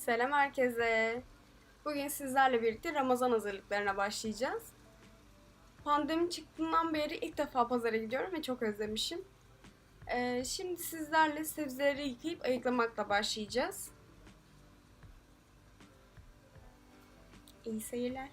Selam herkese. Bugün sizlerle birlikte Ramazan hazırlıklarına başlayacağız. Pandemi çıktığından beri ilk defa pazara gidiyorum ve çok özlemişim. Ee, şimdi sizlerle sebzeleri yıkayıp ayıklamakla başlayacağız. İyi seyirler.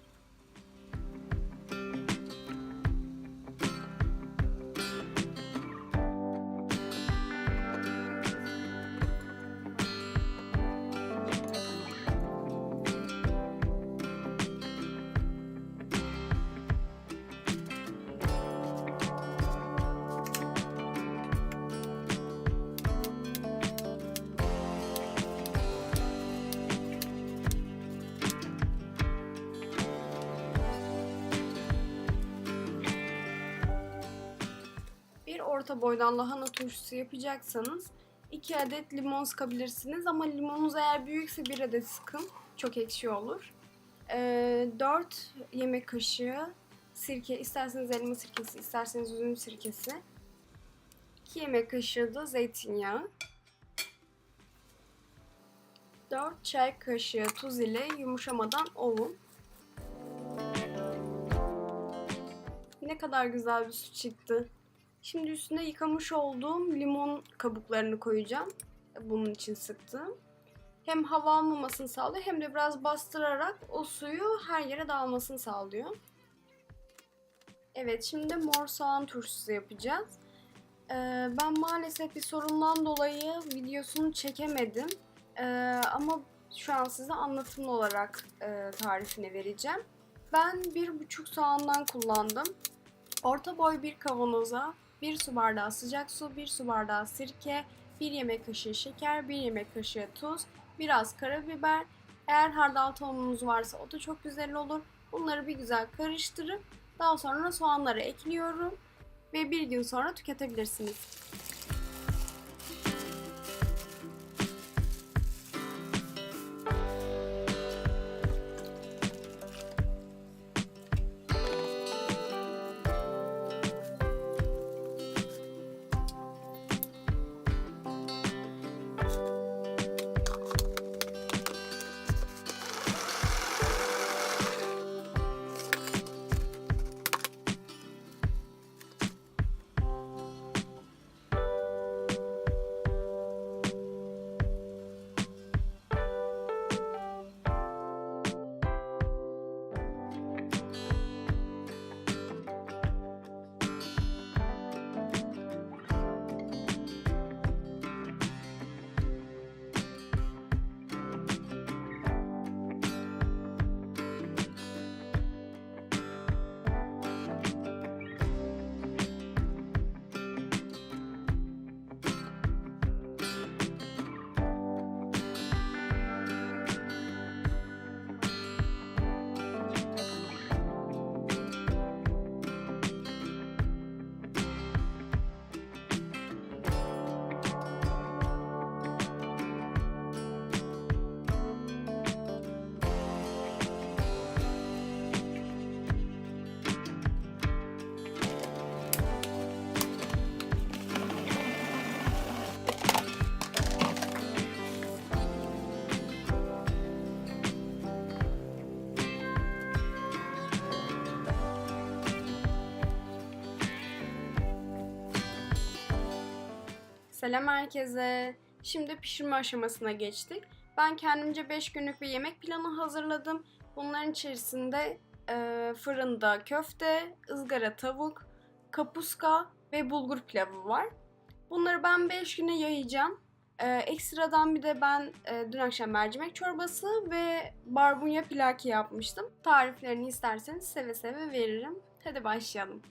Bir orta boydan lahana turşusu yapacaksanız 2 adet limon sıkabilirsiniz ama limonunuz eğer büyükse 1 adet sıkın. Çok ekşi olur. Ee, 4 yemek kaşığı sirke, isterseniz elma sirkesi, isterseniz üzüm sirkesi. 2 yemek kaşığı da zeytinyağı. 4 çay kaşığı tuz ile yumuşamadan ovun. Ne kadar güzel bir su çıktı. Şimdi üstüne yıkamış olduğum limon kabuklarını koyacağım. Bunun için sıktım. Hem hava almamasını sağlıyor hem de biraz bastırarak o suyu her yere dağılmasını sağlıyor. Evet şimdi mor soğan turşusu yapacağız. Ee, ben maalesef bir sorundan dolayı videosunu çekemedim. Ee, ama şu an size anlatımlı olarak e, tarifini vereceğim. Ben bir buçuk soğandan kullandım. Orta boy bir kavanoza 1 su bardağı sıcak su, 1 su bardağı sirke, 1 yemek kaşığı şeker, 1 yemek kaşığı tuz, biraz karabiber. Eğer hardal tohumunuz varsa o da çok güzel olur. Bunları bir güzel karıştırıp daha sonra soğanları ekliyorum ve bir gün sonra tüketebilirsiniz. Selam herkese. Şimdi pişirme aşamasına geçtik. Ben kendimce 5 günlük bir yemek planı hazırladım. Bunların içerisinde e, fırında köfte, ızgara tavuk, kapuska ve bulgur pilavı var. Bunları ben 5 güne yayacağım. E, ekstradan bir de ben e, dün akşam mercimek çorbası ve barbunya pilaki yapmıştım. Tariflerini isterseniz seve seve veririm. Hadi başlayalım.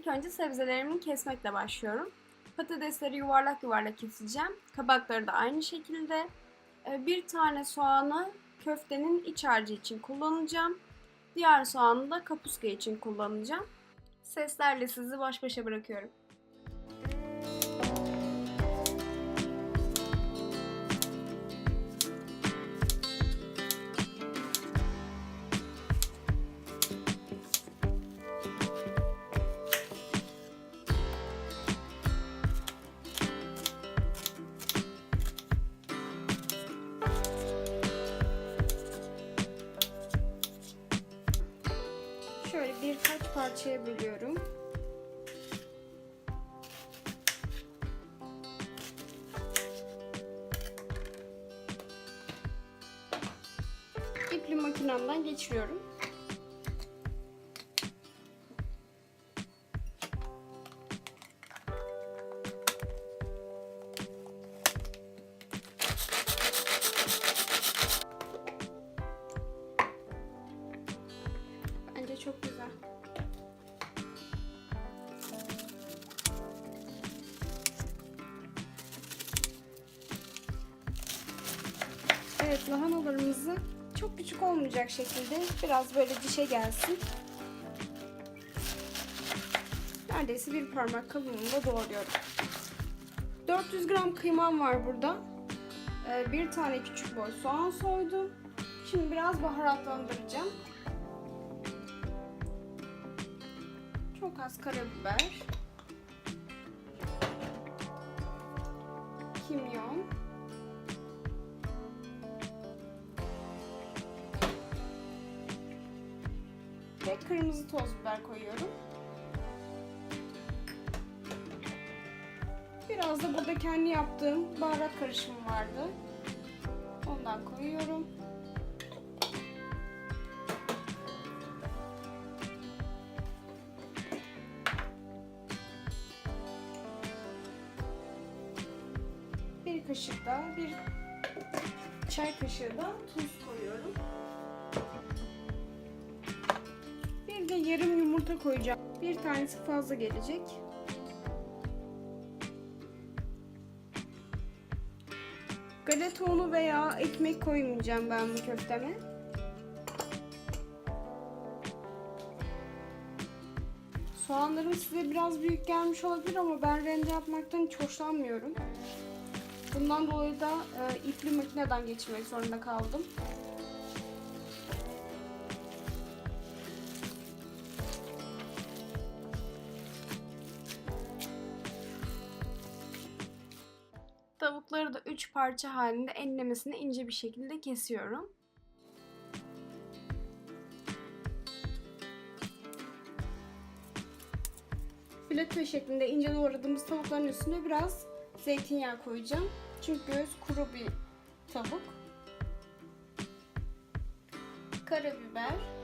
İlk önce sebzelerimi kesmekle başlıyorum. Patatesleri yuvarlak yuvarlak keseceğim. Kabakları da aynı şekilde. Ee, Bir tane soğanı köftenin iç harcı için kullanacağım. Diğer soğanı da kapuska için kullanacağım. Seslerle sizi baş başa bırakıyorum. Parçaya bölüyorum. İpli makinemden geçiriyorum. Küçük olmayacak şekilde biraz böyle dişe gelsin. Neredeyse bir parmak kalınlığında doğruyorum. 400 gram kıymam var burada. Ee, bir tane küçük boy soğan soydum. Şimdi biraz baharatlandıracağım. Çok az karabiber. Kimyon. Kırmızı toz biber koyuyorum. Biraz da burada kendi yaptığım baharat karışımı vardı. Ondan koyuyorum. Bir kaşık da bir çay kaşığı da tuz koyuyorum. De yarım yumurta koyacağım. Bir tanesi fazla gelecek. Galeta unu veya ekmek koymayacağım ben bu köfteme. Soğanlarım size biraz büyük gelmiş olabilir ama ben rende yapmaktan hiç hoşlanmıyorum. Bundan dolayı da e, ipli makineden geçirmek zorunda kaldım. Tavukları da 3 parça halinde enlemesine ince bir şekilde kesiyorum. Fileto şeklinde ince doğradığımız tavukların üstüne biraz zeytinyağı koyacağım. Çünkü kuru bir tavuk. Karabiber.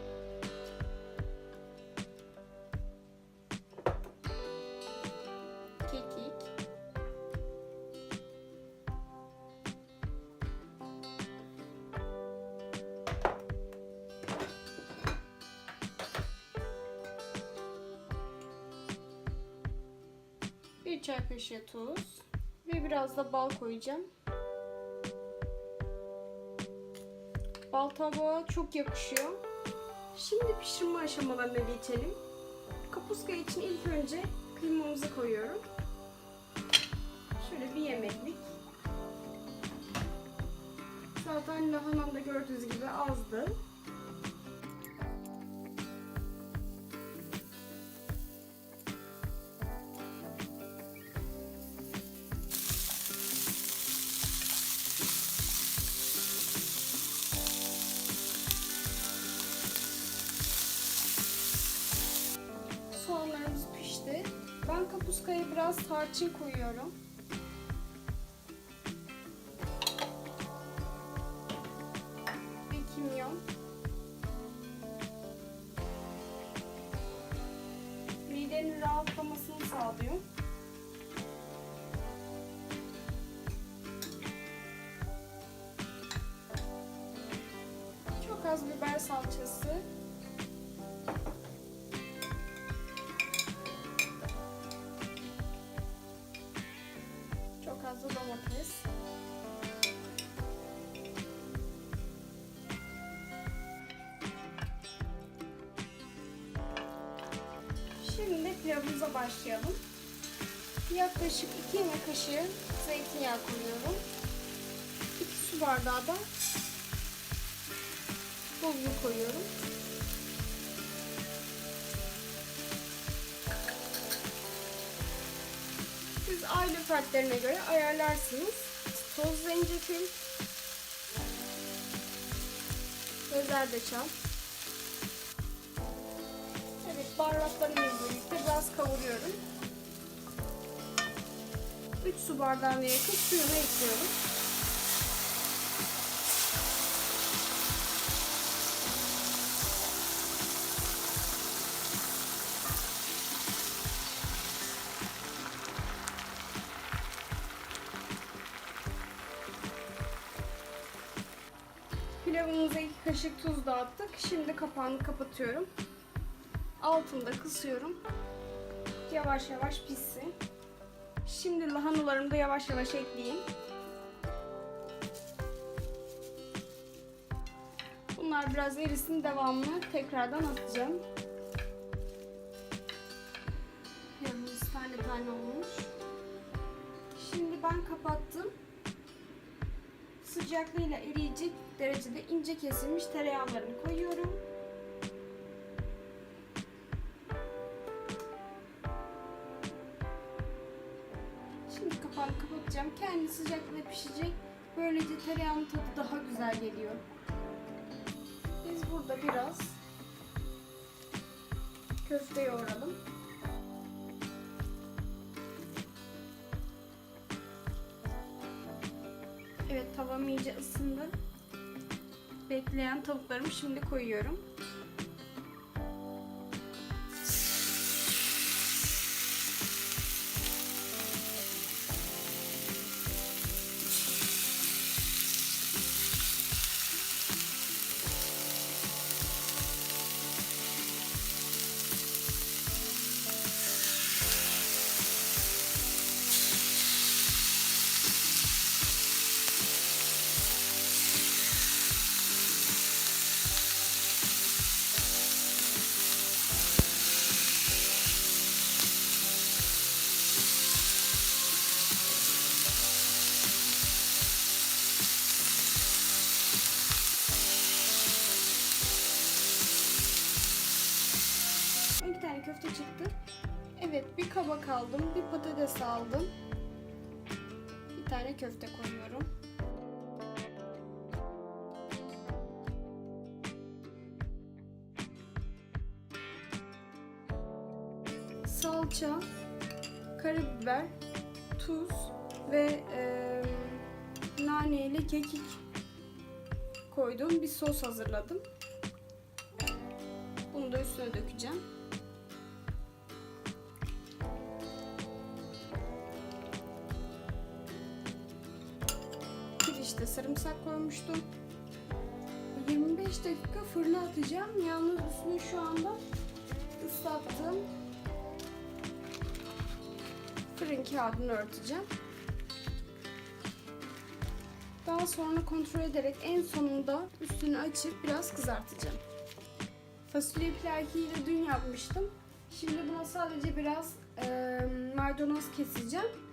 Çay kaşığı tuz ve biraz da bal koyacağım. Bal tabağa çok yakışıyor. Şimdi pişirme aşamalarına geçelim. Kapuska için ilk önce kıymamızı koyuyorum. Şöyle bir yemeklik. Zaten lahanam da gördüğünüz gibi azdı. Biraz tarçın koyuyorum. Ve kimyon. Midenin rahatlamasını sağlıyor. Çok az biber salçası. Domates. Şimdi pilavımıza başlayalım. Yaklaşık 2 yemek kaşığı zeytinyağı koyuyorum. 2 su bardağı da bulgur koyuyorum. Fertlerine göre ayarlarsınız. Toz zencefil ve zerdeçal. Ve Evet baharatlarımızla birlikte biraz kavuruyorum. 3 su bardağına yakın suyunu ekliyorum. Pilavımıza iki kaşık tuz da attık. Şimdi kapağını kapatıyorum. Altını da kısıyorum. Yavaş yavaş pişsin. Şimdi lahanalarımı da yavaş yavaş ekleyeyim. Bunlar biraz erisin devamını tekrardan atacağım. Pilavımız tane tane olmuş. Şimdi ben kapattım. Sıcaklığıyla eriyecek derecede ince kesilmiş tereyağlarını koyuyorum. Şimdi kapağını kapatacağım. Kendi sıcaklığında pişecek. Böylece tereyağının tadı daha güzel geliyor. Biz burada biraz köfte yoğuralım. Evet tavam iyice ısındı. Bekleyen tavuklarımı şimdi koyuyorum. Tane köfte çıktı. Evet bir kabak aldım, bir patates aldım. Bir tane köfte koyuyorum. Salça, karabiber, tuz ve e, nane ile kekik koyduğum bir sos hazırladım. Bunu da üstüne dökeceğim. Sarımsak koymuştum. 25 dakika fırına atacağım. Yalnız üstünü şu anda ıslattım. Fırın kağıdını örteceğim. Daha sonra kontrol ederek en sonunda üstünü açıp biraz kızartacağım. Fasulye pilavı dün yapmıştım. Şimdi buna sadece biraz e, maydanoz keseceğim.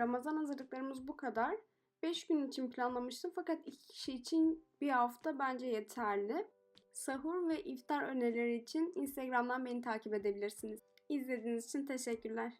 Ramazan hazırlıklarımız bu kadar. 5 gün için planlamıştım fakat iki kişi için bir hafta bence yeterli. Sahur ve iftar önerileri için Instagram'dan beni takip edebilirsiniz. İzlediğiniz için teşekkürler.